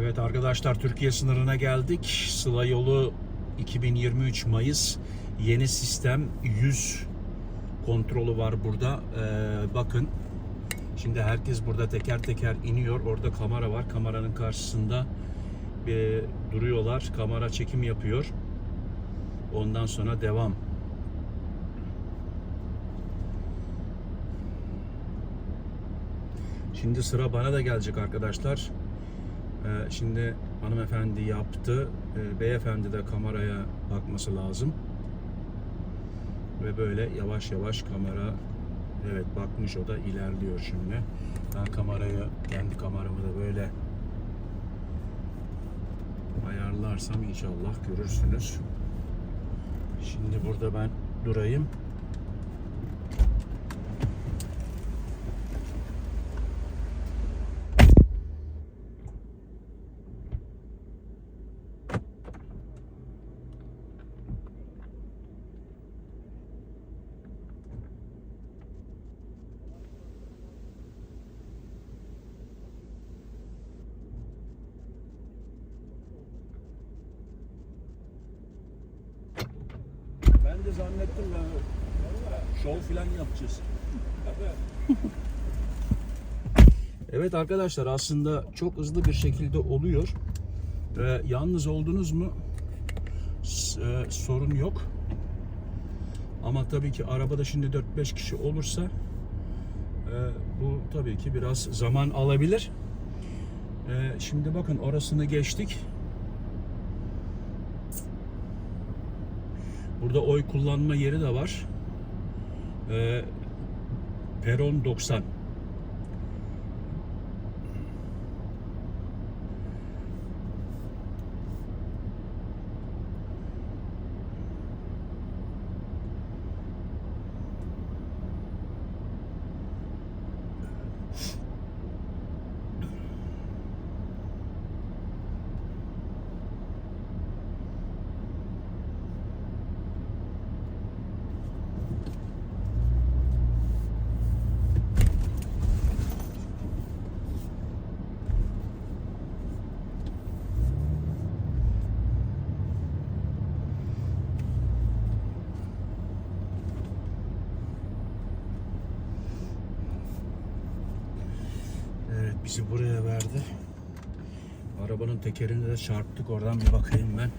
Evet arkadaşlar Türkiye sınırına geldik. Sıla yolu 2023 Mayıs. Yeni sistem 100 kontrolü var burada. Ee, bakın. Şimdi herkes burada teker teker iniyor. Orada kamera var. Kameranın karşısında e, duruyorlar. Kamera çekim yapıyor. Ondan sonra devam. Şimdi sıra bana da gelecek arkadaşlar. Ee, şimdi hanımefendi yaptı. Ee, beyefendi de kameraya bakması lazım. Ve böyle yavaş yavaş kamera evet bakmış o da ilerliyor şimdi. Ben kamerayı kendi kameramı da böyle ayarlarsam inşallah görürsünüz. Şimdi burada ben durayım. De zannettim ben şov falan yapacağız. evet arkadaşlar aslında çok hızlı bir şekilde oluyor. Ee, yalnız oldunuz mu s- e, sorun yok. Ama tabii ki arabada şimdi 4-5 kişi olursa e, bu tabii ki biraz zaman alabilir. E, şimdi bakın orasını geçtik. Burada oy kullanma yeri de var. Ee, peron 90. Evet bizi buraya verdi. Arabanın tekerine de çarptık. Oradan bir bakayım ben.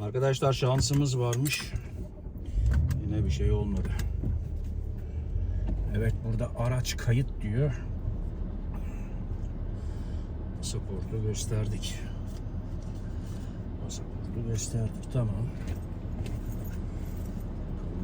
Arkadaşlar şansımız varmış. Yine bir şey olmadı. Evet burada araç kayıt diyor. Pasaportu gösterdik. Pasaportu gösterdik tamam.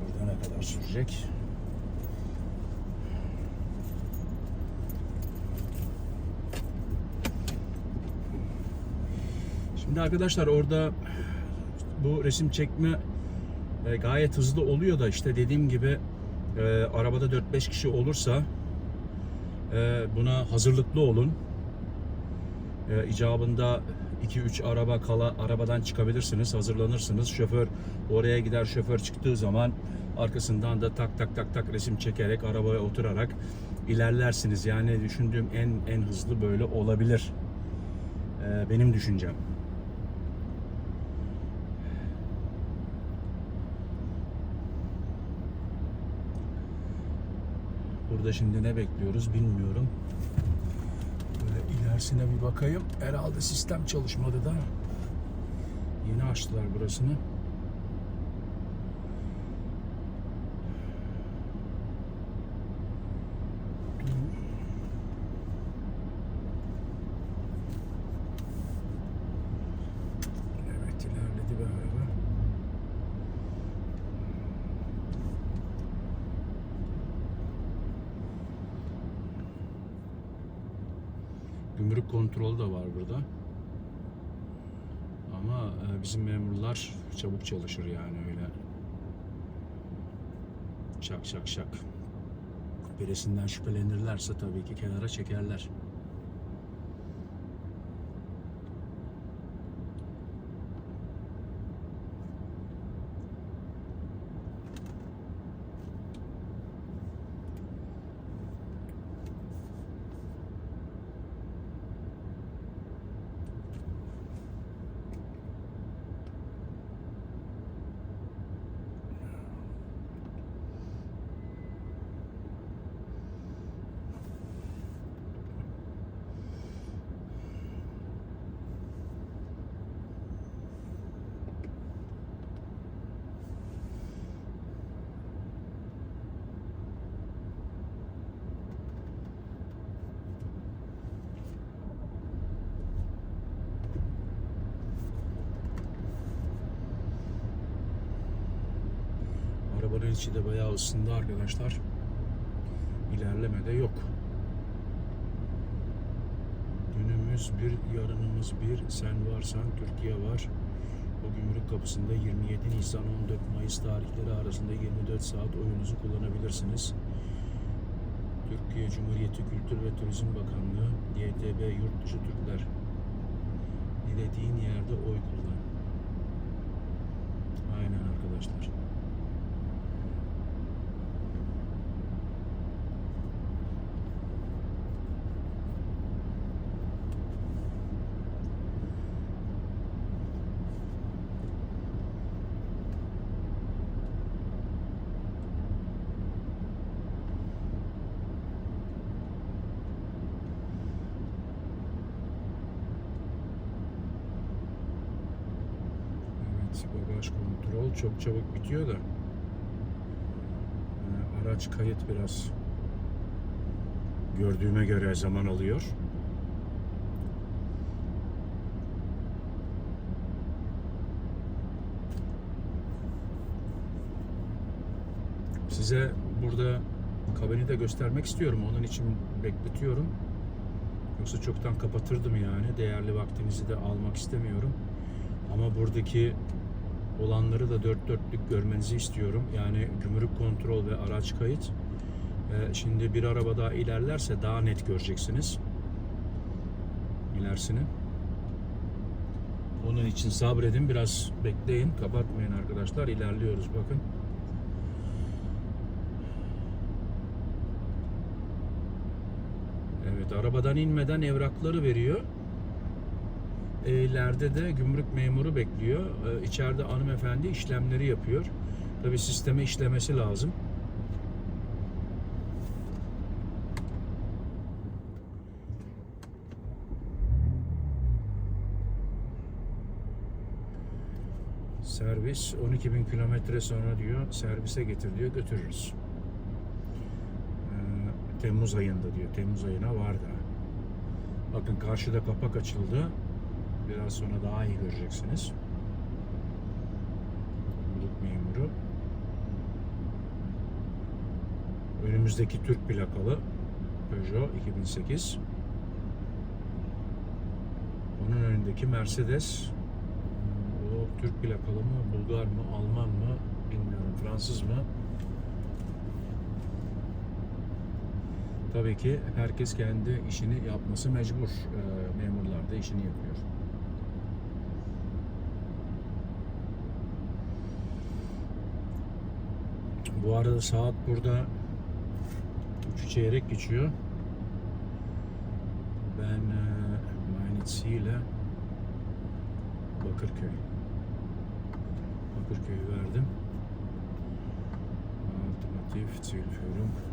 Burada ne kadar sürecek. Şimdi arkadaşlar orada bu resim çekme e, gayet hızlı oluyor da işte dediğim gibi e, arabada 4-5 kişi olursa e, buna hazırlıklı olun. E, icabında 2-3 araba kala arabadan çıkabilirsiniz, hazırlanırsınız. Şoför oraya gider, şoför çıktığı zaman arkasından da tak tak tak tak resim çekerek arabaya oturarak ilerlersiniz. Yani düşündüğüm en en hızlı böyle olabilir. E, benim düşüncem. Burada şimdi ne bekliyoruz bilmiyorum. Böyle ilerisine bir bakayım. Herhalde sistem çalışmadı da. Yeni açtılar burasını. Evet ilerledi bir araba. Gümrük kontrolü de var burada. Ama e, bizim memurlar çabuk çalışır yani öyle. Şak şak şak. Birisinden şüphelenirlerse tabii ki kenara çekerler. İçi de bayağı ısındı arkadaşlar. İlerleme de yok. Dünümüz bir, yarınımız bir, sen varsan Türkiye var. O gümrük kapısında 27 Nisan 14 Mayıs tarihleri arasında 24 saat oyunuzu kullanabilirsiniz. Türkiye Cumhuriyeti Kültür ve Turizm Bakanlığı, YTB Yurt Dışı Türkler. Dilediğin yerde oy kullan. Aynen arkadaşlar. Evet, bagaj kontrol çok çabuk bitiyor da. Ee, Araç kayıt biraz gördüğüme göre zaman alıyor. Size burada kabini de göstermek istiyorum. Onun için bekletiyorum. Yoksa çoktan kapatırdım yani. Değerli vaktinizi de almak istemiyorum. Ama buradaki olanları da dört dörtlük görmenizi istiyorum. Yani gümrük kontrol ve araç kayıt. Ee, şimdi bir araba daha ilerlerse daha net göreceksiniz. İlerisini. Onun için sabredin biraz bekleyin. Kapatmayın arkadaşlar. İlerliyoruz bakın. Evet arabadan inmeden evrakları veriyor. İleride de gümrük memuru bekliyor. E, İçeride hanımefendi işlemleri yapıyor. Tabi sisteme işlemesi lazım. Servis 12 bin kilometre sonra diyor servise getir diyor götürürüz. Ee, Temmuz ayında diyor. Temmuz ayına var da. Bakın karşıda kapak açıldı. Biraz sonra daha iyi göreceksiniz. Gümrük memuru. Önümüzdeki Türk plakalı Peugeot 2008. Onun önündeki Mercedes. O Türk plakalı mı, Bulgar mı, Alman mı bilmiyorum. Fransız mı? Tabii ki herkes kendi işini yapması mecbur. Ee, memurlar da işini yapıyor. Bu arada saat burada 3 çeyrek geçiyor. Ben e, Mainitsi ile Bakırköy. Bakırköy'ü verdim. Alternatif Zielführung.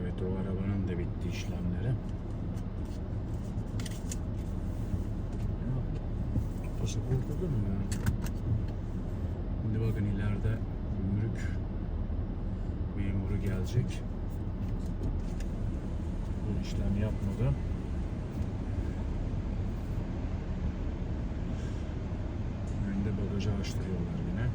Evet o arabanın da bitti işlemleri. Da mı ya? Şimdi bakın ileride gümrük memuru gelecek. Bu işlem yapmadı. Önde bagajı açtırıyorlar yine.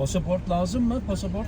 Pasaport lazım mı? Pasaport?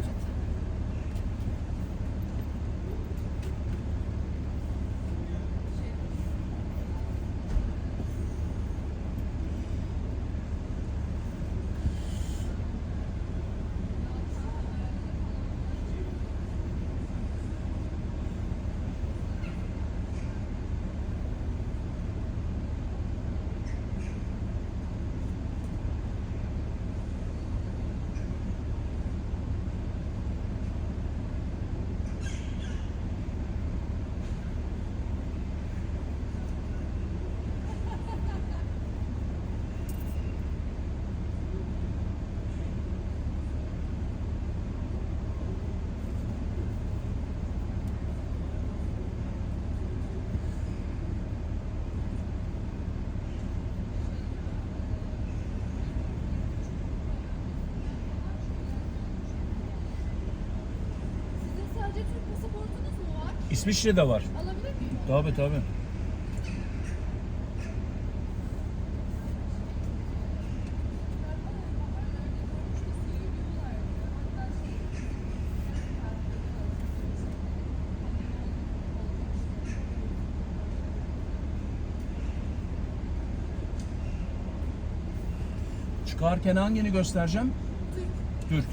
İsviçre'de var. Alabilir miyim? Tabii tabii. Çıkarken hangini göstereceğim? Türk.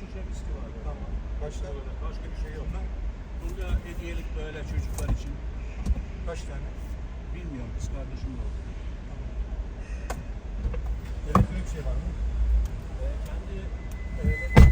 Şişe viski var. Tamam. Başka bir şey yok. Burada hediyelik böyle çocuklar için. Kaç tane? Bilmiyorum kız kardeşim var. Elektronik şey var mı? Ee, kendi e,